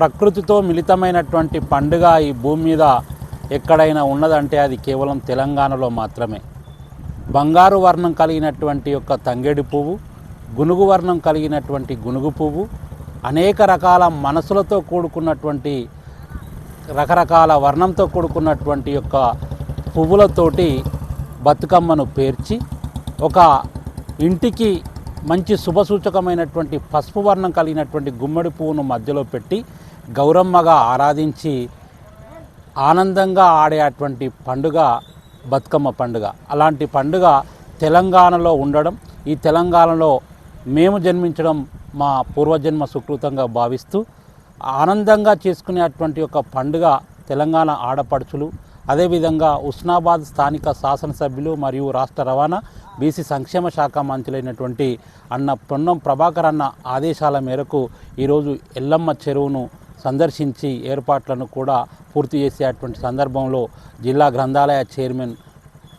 ప్రకృతితో మిళితమైనటువంటి పండుగ ఈ భూమి మీద ఎక్కడైనా ఉన్నదంటే అది కేవలం తెలంగాణలో మాత్రమే. బంగారు వర్ణం కలిగినటువంటి యొక్క తంగేడి పువ్వు గునుగు వర్ణం కలిగినటువంటి గునుగు పువ్వు అనేక రకాల మనసులతో కూడుకున్నటువంటి రకరకాల వర్ణంతో కూడుకున్నటువంటి యొక్క పువ్వులతోటి బతుకమ్మను పేర్చి ఒక ఇంటికి మంచి శుభసూచకమైనటువంటి పసుపు వర్ణం కలిగినటువంటి గుమ్మడి పువ్వును మధ్యలో పెట్టి గౌరమ్మగా ఆరాధించి ఆనందంగా ఆడే అటువంటి పండుగ బతుకమ్మ పండుగ. అలాంటి పండుగ తెలంగాణలో ఉండడం ఈ తెలంగాణలో మేము జన్మించడం మా పూర్వజన్మ సుకృతంగా భావిస్తూ ఆనందంగా చేసుకునేటువంటి ఒక పండుగ తెలంగాణ ఆడపడుచులు అదేవిధంగా ఉస్నాబాద్ స్థానిక శాసనసభ్యులు మరియు రాష్ట్ర రవాణా బీసీ సంక్షేమ శాఖ మంత్రులైనటువంటి అన్న పొన్నం ప్రభాకర్ అన్న ఆదేశాల మేరకు ఈరోజు ఎల్లమ్మ చెరువును సందర్శించి ఏర్పాట్లను కూడా పూర్తి చేసేటువంటి సందర్భంలో జిల్లా గ్రంథాలయ చైర్మన్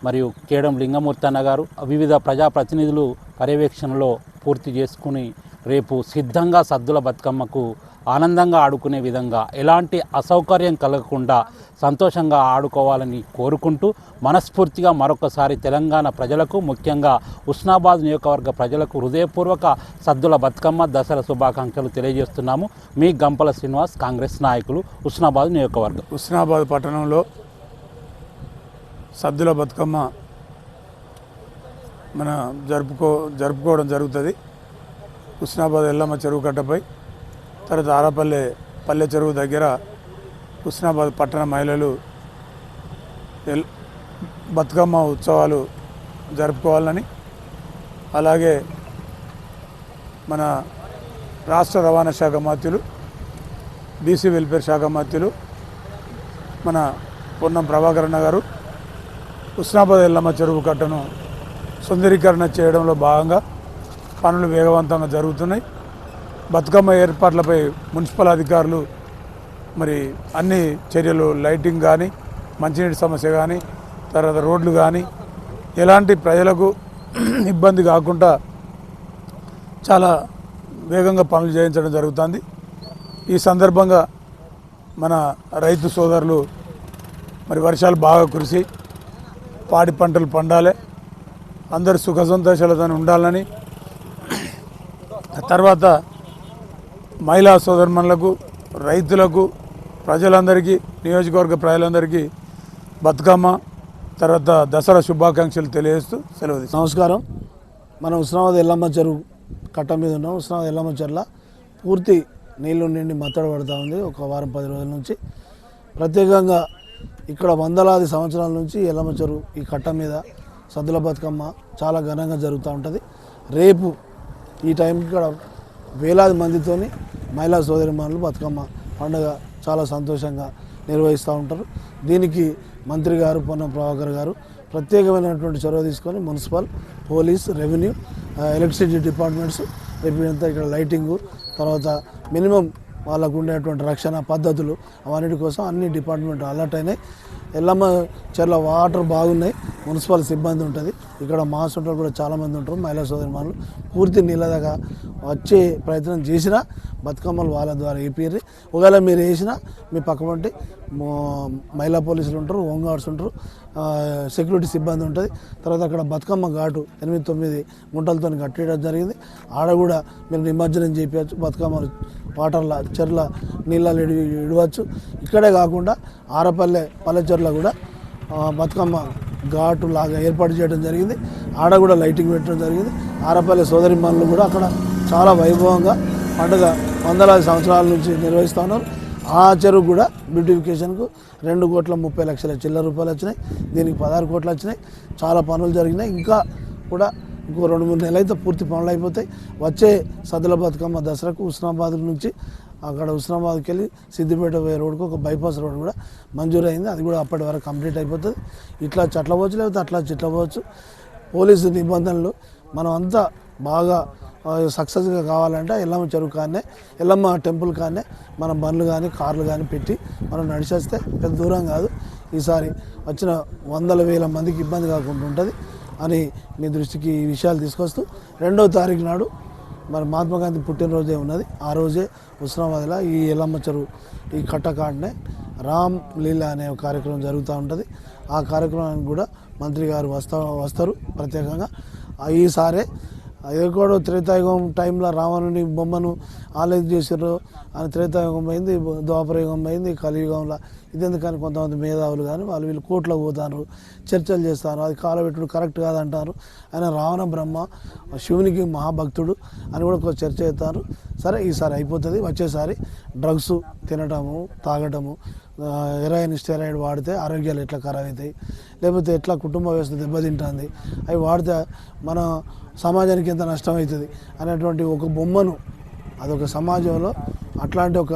మరియు కేడం లింగమూర్తి అన్న గారు వివిధ ప్రజాప్రతినిధులు పర్యవేక్షణలో పూర్తి చేసుకుని రేపు సిద్ధంగా సద్దుల బతుకమ్మకు ఆనందంగా ఆడుకునే విధంగా ఎలాంటి అసౌకర్యం కలగకుండా సంతోషంగా ఆడుకోవాలని కోరుకుంటూ మనస్ఫూర్తిగా మరొకసారి తెలంగాణ ప్రజలకు ముఖ్యంగా ఉస్నాబాద్ నియోజకవర్గ ప్రజలకు హృదయపూర్వక సద్దుల బతుకమ్మ దసరా శుభాకాంక్షలు తెలియజేస్తున్నాము. మీ గంపల శ్రీనివాస్ కాంగ్రెస్ నాయకులు ఉస్నాబాద్ నియోజకవర్గం. హుస్నాబాద్ పట్టణంలో సద్దుల బతుకమ్మ మన జరుపుకో జరుపుకోవడం జరుగుతుంది. హుస్నాబాద్ ఎల్లమ్మ చెరువు కట్టపై తర్వాత ఆరపల్లె పల్లె చెరువు దగ్గర హుస్నాబాద్ పట్టణ మహిళలు బతుకమ్మ ఉత్సవాలు జరుపుకోవాలని అలాగే మన రాష్ట్ర రవాణా శాఖ మంత్రులు బీసీ వెల్ఫేర్ శాఖ మంత్రులు మన పొన్నం ప్రభాకరణ గారు హుస్నాబాద్ ఎల్లమ్మ చెరువు కట్టను సుందరీకరణ చేయడంలో భాగంగా పనులు వేగవంతంగా జరుగుతున్నాయి. బతుకమ్మ ఏర్పాట్లపై మున్సిపల్ అధికారులు మరి అన్ని చర్యలు లైటింగ్ కానీ మంచినీటి సమస్య కానీ తర్వాత రోడ్లు కానీ ఎలాంటి ప్రజలకు ఇబ్బంది కాకుండా చాలా వేగంగా పనులు చేయించడం జరుగుతుంది. ఈ సందర్భంగా మన రైతు సోదరులు మరి వర్షాలు బాగా కురిసి పాడి పంటలు పండాలి. అందరు సుఖ సంతోషాలతో ఉండాలని తర్వాత మహిళా సోదరుమణులకు రైతులకు ప్రజలందరికీ నియోజకవర్గ ప్రజలందరికీ బతుకమ్మ తర్వాత దసరా శుభాకాంక్షలు తెలియజేస్తూ సెలవు నమస్కారం. మనం ఉస్నాబాద్ ఎల్లమ్మ చెరువు కట్ట మీద ఉన్నాం. ఉస్నాబాద్ ఎల్లమ్మ చెరువుల పూర్తి నీళ్ళు నిండి మత్తడి పడుతూ ఉంది. ఒక వారం పది రోజుల నుంచి. ప్రత్యేకంగా ఇక్కడ వందలాది సంవత్సరాల నుంచి ఎల్లమ్మ చెరువు ఈ కట్ట మీద సద్దుల బతుకమ్మ చాలా ఘనంగా జరుగుతూ ఉంటుంది. రేపు ఈ టైంకి ఇక్కడ వేలాది మందితోని మహిళా సోదరిమణులు బతుకమ్మ పండుగ చాలా సంతోషంగా నిర్వహిస్తూ ఉంటారు. దీనికి మంత్రి గారు పొన్నం ప్రభాకర్ గారు ప్రత్యేకమైనటువంటి చొరవ తీసుకొని municipal police revenue electricity departments రేపు ఇక్కడ లైటింగు తర్వాత మినిమం వాళ్ళకు ఉండేటువంటి రక్షణ పద్ధతులు అవన్నిటి కోసం అన్ని డిపార్ట్మెంట్ అలర్ట్ అయినాయి. ఎల్లమ్మ చెర్ల వాటర్ బాగున్నాయి. మున్సిపల్ సిబ్బంది ఉంటుంది. ఇక్కడ మా సొంటలు కూడా చాలామంది ఉంటారు. మహిళా సోదరిమానులు పూర్తి నీళ్ళ దాకా వచ్చే ప్రయత్నం చేసినా బతుకమ్మలు వాళ్ళ ద్వారా వేపిర్రి ఒకవేళ మీరు వేసినా మీ పక్క వంటి మహిళా పోలీసులు ఉంటారు హోమ్ గార్డ్స్ ఉంటారు సెక్యూరిటీ సిబ్బంది ఉంటుంది. తర్వాత అక్కడ బతుకమ్మ ఘాటు ఎనిమిది తొమ్మిది గుంటలతో కట్టేయడం జరిగింది. ఆడ కూడా మీరు నిమజ్జనం చేపించచ్చు బతుకమ్మలు వాటర్ల చెర్ల నీళ్ళలో ఇడవచ్చు. ఇక్కడే కాకుండా ఆరపల్లె పల్లెచెర్ల కూడా బతుకమ్మ ఘాటు లాగా ఏర్పాటు చేయడం జరిగింది. ఆడ కూడా లైటింగ్ పెట్టడం జరిగింది. ఆరపల్లె సోదరి కూడా అక్కడ చాలా వైభవంగా పండుగ వందలాది సంవత్సరాల నుంచి నిర్వహిస్తూ ఉన్నారు ఆ చెరువు కూడా బ్యూటిఫికేషన్కు రెండు కోట్ల ముప్పై లక్షల చిల్లర రూపాయలు వచ్చినాయి. దీనికి పదహారు కోట్లు వచ్చినాయి. చాలా పనులు జరిగినాయి. ఇంకా కూడా ఇంకో రెండు మూడు నెలలు అయితే పూర్తి పనులు అయిపోతాయి. వచ్చే సద్దుల బతుకమ్మ దసరాకు హుస్నాబాద్ నుంచి అక్కడ హుస్నాబాద్కి వెళ్ళి సిద్దిపేట పోయే రోడ్కు ఒక బైపాస్ రోడ్ కూడా మంజూరు అయింది అది కూడా అప్పటి వరకు కంప్లీట్ అయిపోతుంది. ఇట్లా చెట్ల పోవచ్చు లేకపోతే అట్లా చెట్ల పోవచ్చు. పోలీసు నిబంధనలు మనం అంతా బాగా సక్సెస్గా కావాలంటే ఎల్లమ్మ చెరువు కానే ఎల్లమ్మ టెంపుల్ కానే మనం బండ్లు కానీ కార్లు కానీ పెట్టి మనం నడిచేస్తే పెద్ద దూరం కాదు. ఈసారి వచ్చిన వందల వేల మందికి ఇబ్బంది కాకుండా ఉంటుంది. అని మీ దృష్టికి ఈ విషయాలు తీసుకొస్తూ రెండవ తారీఖు నాడు మరి మహాత్మా గాంధీ పుట్టినరోజే ఉన్నది. ఆ రోజే హుస్నాబాద్లో ఈ ఎల్లమ్మ చెరువు ఈ కట్టకాడనే రామ్ లీలా అనే కార్యక్రమం జరుగుతూ ఉంటుంది. ఆ కార్యక్రమానికి కూడా మంత్రి గారు వస్తా వస్తారు. ప్రత్యేకంగా ఈసారే ఎక్కడో త్రేతాయుగం టైంలో రావణుని బొమ్మను ఆలయం చేసారు అని త్రేతాయుగం అయింది ద్వాపరయుగం అయింది కలియుగంలో. ఇది ఎందుకని కొంతమంది మేధావులు కానీ వాళ్ళు వీళ్ళు కోట్లో పోతారు చర్చలు చేస్తారు. అది కాలబెట్టుడు కరెక్ట్ కాదంటారు. ఆయన రావణ బ్రహ్మ శివునికి మహాభక్తుడు అని కూడా ఒక చర్చ చేస్తారు. సరే ఈసారి అయిపోతుంది. వచ్చేసారి డ్రగ్స్ తినటము తాగటము హెరాయిన్ స్టెరాయిడ్ వాడితే ఆరోగ్యాలు ఎట్లా ఖరాబ్ అవుతాయి? లేకపోతే ఎట్లా కుటుంబ వ్యవస్థ దెబ్బతింటుంది? అవి వాడితే మన సమాజానికి ఎంత నష్టం అవుతుంది? అనేటువంటి ఒక బొమ్మను అదొక సమాజంలో అట్లాంటి ఒక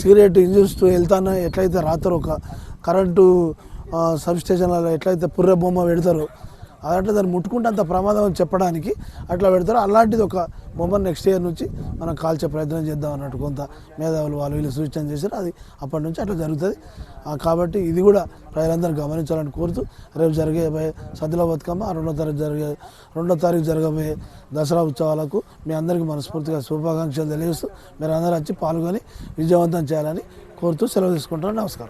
సిగరెట్ ఇంజూస్తూ వెళ్తానో ఎట్లయితే రాత్రి ఒక కరెంటు సబ్ స్టేషన్లలో ఎట్లయితే పుర్రె బొమ్మ పెడతారో అట్లా దాన్ని ముట్టుకుంటే అంత ప్రమాదం అని చెప్పడానికి అట్లా పెడతారు. అలాంటిది ఒక బొమ్మను నెక్స్ట్ ఇయర్ నుంచి మనం కాల్చే ప్రయత్నం చేద్దాం అన్నట్టు కొంత మేధావులు వాళ్ళు వీళ్ళు సూచన చేశారు. అది అప్పటి నుంచి అట్లా జరుగుతుంది. కాబట్టి ఇది కూడా ప్రజలందరూ గమనించాలని కోరుతూ రేపు జరిగే సద్దుల బతుకమ్మ రెండో తారీఖు జరిగే రెండో తారీఖు జరగబోయే దసరా ఉత్సవాలకు మీ అందరికీ మనస్ఫూర్తిగా శుభాకాంక్షలు తెలియజేస్తూ మీరు అందరూ వచ్చి పాల్గొని విజయవంతం చేయాలని కోరుతూ సెలవు తీసుకుంటాను నమస్కారం.